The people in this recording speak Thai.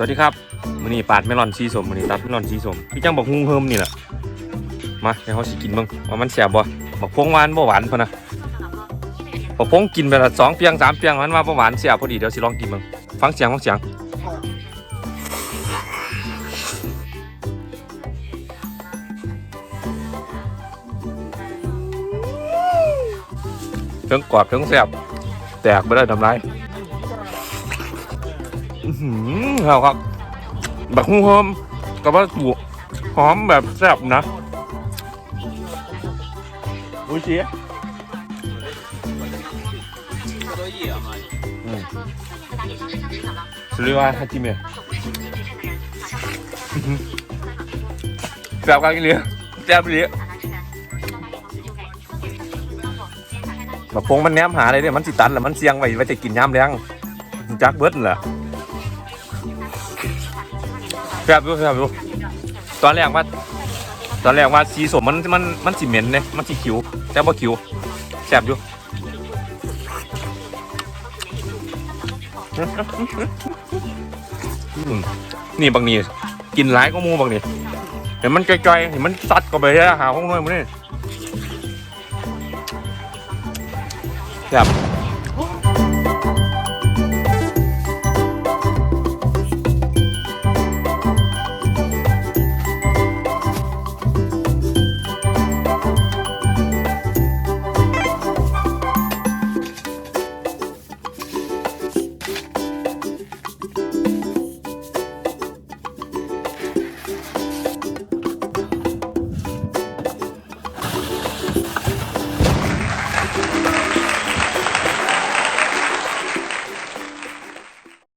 สวัสดีครับมื้อนี้ปาดเมลอนสีสมมื้อนี้ตัดเมลอนสีสมพี่จังบอกฮุ้งเฮิมนี่แหละมาให้เขาสิกินบ้างว่ามันแซ่บบ่บอกพงหวานบ่หวานพะนะบอกพงกินไปละสองเปียงสามเปียงมันว่าบ่หวานแซ่บพอดีเดี๋ยวสิลองกินบ้างฟังเสียงฟังเสียงเทั้งกรอบเทั้งแซ่บแตกไปได้ทำไร อื้อหือเอาครับแบักฮุ้งหอมกับว่าถูหอมแบบแซ่บนะอุ้ยเจี๊ยสุริวาฮาจิเมะอื้อหือแซ่บกันอีเลยแซ่บอีเลียบักพงมันแนมหาอะไรเนี่ยมันสิตันแหละมันเสียงไว้ไว้จะกินย้ำแรงจักเบิดนั่นแหละ แซ่บอยู่แซ่บอยู่ตอนแรกว่า ตอนแรกว่าสีสมมันมันมันสีเหม็นเนี่ยมันสีคิวแต่ว่าคิวแซ่บอยู่นี่บางนี่กินหลายก็มูบางนี่เห็นมันไกลๆเห็นมันซัดก็ไปแล้หาห้องน้อยมันนี่แซ่บ